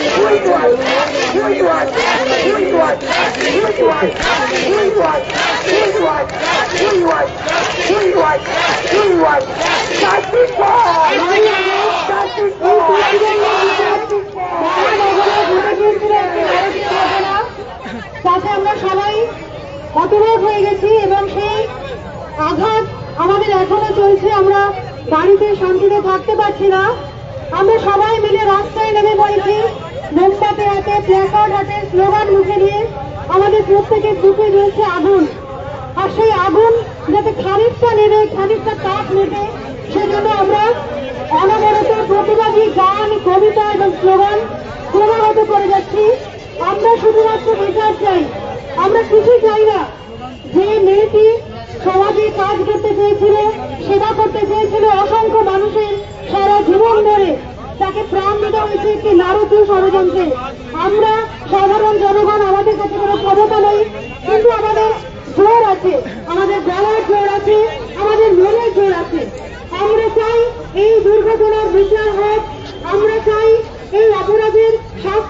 Who you are? Who you are? Who you are? Who you are? Who you are? Who you are? Who you are? Who you are? Who you are? Justice for all! Justice for all! Justice for all! তাতে আমরা সবাই হতবাক হয়ে গেছি এবং সেই আঘাত আমাদের এখনও চলছে আমরা বাড়িতে শান্তিতে থাকতে পারছি না আমরা সবাই মিলে রাস্তায় নেমে হাতে প্ল্যাকার্ড হাতে স্লোগান মুখে নিয়ে আমাদের প্রত্যেকের বুকে রয়েছে আগুন। আর সেই আগুন যাতে খানিকটা নেবে খানিকটা তাপ নেবে সেজন্য আমরা অনবরত প্রতিবাদী গান, কবিতা এবং স্লোগান ক্রমাগত করে যাচ্ছি। আমরা শুধুমাত্র বিচার চাই। আমরা কিছু চাই না। যে মেয়েটি সমাজে কাজ করতে চেয়েছিল, সেবা করতে চেয়েছিল অসংখ্য মানুষের সারা জীবন ধরে, তাকে প্রাণ হয়েছে একটি নারকীয় ষড়যন্ত্রে। আমরা সাধারণ জনগণ আমাদের কাছে কোনো ক্ষমতা নেই, কিন্তু আমাদের জোর আছে, আমাদের গলার জোর আছে, আমাদের মনের জোর আছে। আমরা চাই এই দুর্ঘটনার বিচার হোক, আমরা চাই এই অপরাধের শাস্তি